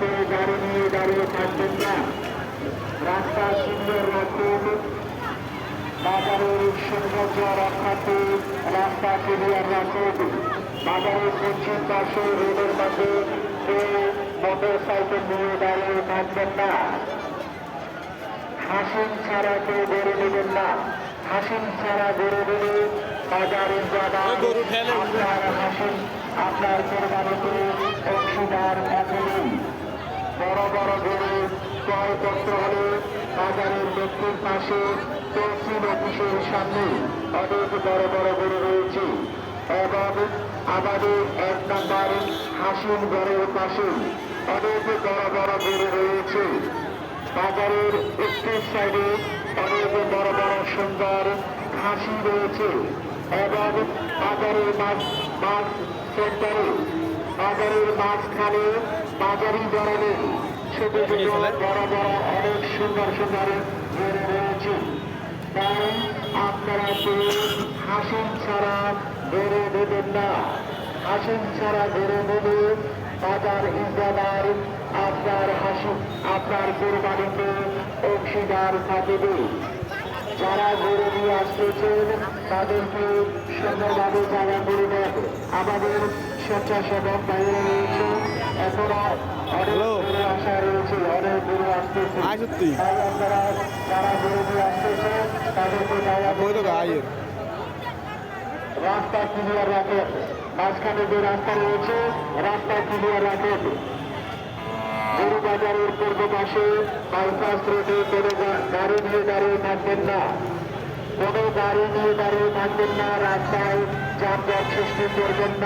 কেউ গাড়ি নিয়ে দাঁড়িয়ে থাকবেন না রাস্তা সুন্দর রাখুন বাজারের সৌন্দর্য রক্ষার্থে রাস্তা ক্লিয়ার রাখুন বাজারের পশ্চিম পাশে রোডের মাঝে কেউ মোটর সাইকেল নিয়ে দাঁড়িয়ে থাকবেন না হাসিন ছাড়া কেউ গড়ে নেবেন না হাসিন ছাড়া গড়ে দিলে বাজারে যাবা গরু ঠেলে উঠবে। আপনার হাসিন আপনার কোরবানিতে বড় গরু ক্রয় বাজারের ব্যক্তির পাশে তহসিল অফিসের সামনে অনেক বড় বড় রয়েছে এবং আমাদের এক নাম্বার হাসিন ঘরের পাশে অনেক বড় বড় রয়েছে। বাজারের একটি সাইডে অনেক বড় সুন্দর হাসি রয়েছে এবং বাজারের মাছ সেন্টারে, বাজারের মাঝখানে বাজারি ধরনের বড় বড় আপনারা কেউ হাসিন ছাড়া গরু দেবেন না ছাড়া গরু দেবে বাজার ইজাদার আপনার হাসি আপনার কোরবানিতে অংশীদার থাকবে যারা গরু নিয়ে আসতেছেন তাদেরকে সুন্দরভাবে জায়গা করে দেন আমাদের স্বেচ্ছাসেবক বাইরে রয়েছে এখনও অনেক Hello. গরু আসা রয়েছে অনেক গরু আসতেছে। আয় সত্যি। তাই আপনারা যারা গরু নিয়ে আসতেছে তাদেরকে জায়গা ওই তো গায়ের রাস্তা ক্লিয়ার রাখেন মাঝখানে যে রাস্তা রয়েছে রাস্তা ক্লিয়ার রাখেন গরু পূর্ব পাশে বাইপাস রোডে কোনো গাড়ি নিয়ে দাঁড়িয়ে থাকবেন না। কোনো গাড়ি নিয়ে দাঁড়িয়ে থাকবেন না রাস্তায় যানজট সৃষ্টি করবেন না।